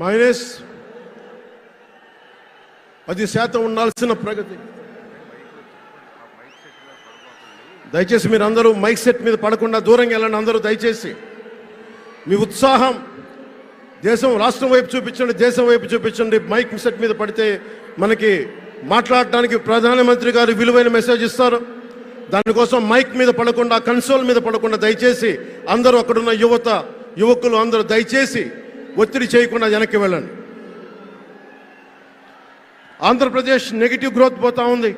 Minus పది శాతం ఉండాల్సిన ప్రగతి. దయచేసి మీరు అందరూ మైక్ సెట్ మీద పడకుండా దూరంగా వెళ్ళండి అందరూ దయచేసి. మీ ఉత్సాహం దేశం రాష్ట్రం వైపు చూపించండి దేశం వైపు చూపించండి. మైక్ సెట్ మీద పడితే మనకి మాట్లాడటానికి ప్రధానమంత్రి గారు విలువైన మెసేజ్ ఇస్తారు. దానికోసం మైక్ మీద పడకుండా కన్సోల్ మీద పడకుండా దయచేసి అందరూ అక్కడున్న యువత యువకులు అందరూ దయచేసి ఒత్తిడి చేయకుండా వెనక్కి వెళ్ళండి. ఆంధ్రప్రదేశ్ నెగిటివ్ గ్రోత్ పోతా ఉంది.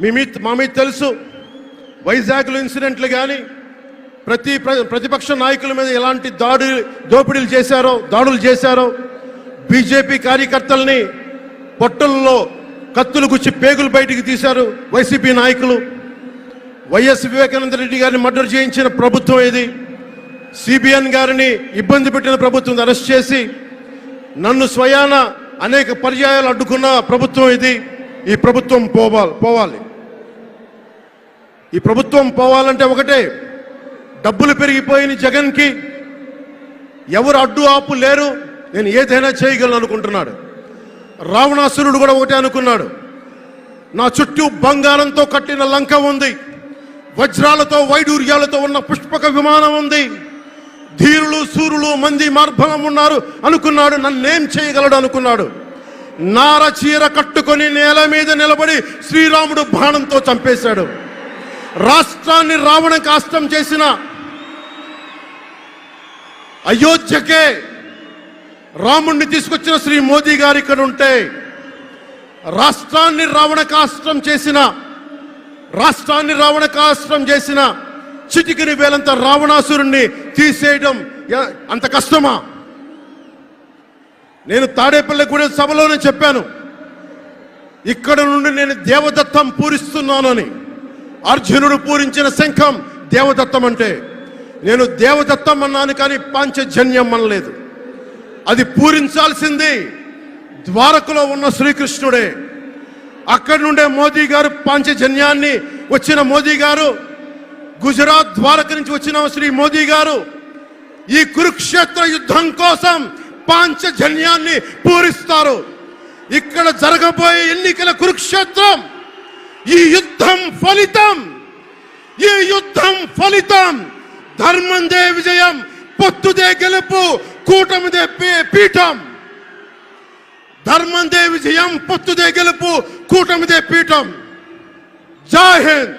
మీ మీ మా మీద తెలుసు వైజాగ్లో ఇన్సిడెంట్లు కానీ ప్రతి ప్ర- ప్రతిపక్ష నాయకుల మీద ఎలాంటి దాడి దోపిడీలు చేశారో దాడులు చేశారో బీజేపీ కార్యకర్తల్ని పొట్టల్లో కత్తులు గుచ్చి పేగులు బయటికి తీశారు వైసీపీ నాయకులు. వైఎస్ వివేకానంద రెడ్డి గారిని మర్డర్ చేయించిన ప్రభుత్వం ఇది సిబిఎన్ గారిని ఇబ్బంది పెట్టిన ప్రభుత్వం అరెస్ట్ చేసి నన్ను స్వయాన అనేక పర్యాయాలు అడ్డుకున్న ప్రభుత్వం ఇది. ఈ ప్రభుత్వం పోవాలి పోవాలి. ఈ ప్రభుత్వం పోవాలంటే ఒకటే డబ్బులు పెరిగిపోయిన జగన్కి ఎవరు అడ్డు ఆపు లేరు నేను ఏదైనా చేయగలను అనుకుంటున్నాడు. రావణాసురుడు కూడా ఒకటే అనుకున్నాడు. నా చుట్టూ బంగారంతో కట్టిన లంక ఉంది. వజ్రాలతో వైడూర్యాలతో ఉన్న పుష్పక విమానం ఉంది. ధీరులు సూరులు మంది మార్బలం ఉన్నారు. అనుకున్నాడు నన్నేం చేయగలడు అనుకున్నాడు. నార చీర కట్టుకొని నేల మీద నిలబడి శ్రీరాముడు బాణంతో చంపేశాడు. రాష్ట్రాన్ని రావణ కాష్టం చేసిన అయోధ్యకే రాముణ్ణి తీసుకొచ్చిన శ్రీ మోదీ గారు ఇక్కడ ఉంటే రాష్ట్రాన్ని రావణ కాష్టం చేసిన రాష్ట్రాన్ని రావణ కాష్టం చేసిన చిటికిని వేలంత రావణాసురుణ్ణి తీసేయడం అంత కష్టమా? నేను తాడేపల్లి కూడా సభలోనే చెప్పాను. ఇక్కడ నుండి నేను దేవదత్తం పూరిస్తున్నానని. అర్జునుడు పూరించిన శంఖం దేవదత్తం అంటే. నేను దేవదత్తం అన్నాను కానీ పాంచజన్యం అనలేదు. అది పూరించాల్సింది ద్వారకలో ఉన్న శ్రీకృష్ణుడే. అక్కడి నుండే మోదీ గారు పాంచజన్యాన్ని వచ్చిన మోదీ గారు గుజరాత్ ద్వారక నుంచి వచ్చిన శ్రీ మోదీ గారు ఈ కురుక్షేత్ర యుద్ధం కోసం పాంచజన్యాన్ని పూరిస్తారు. ఇక్కడ జరగబోయే ఎన్నికల కురుక్షేత్రం ఈ యుద్ధం ఫలితం. ఈ యుద్ధం ఫలితం. ధర్మందే విజయం పొత్తుదే గెలుపు కూటమిదే పీఠం. ధర్మందే విజయం పొత్తుదే గెలుపు కూటమిదే పీఠం. జై హింద్.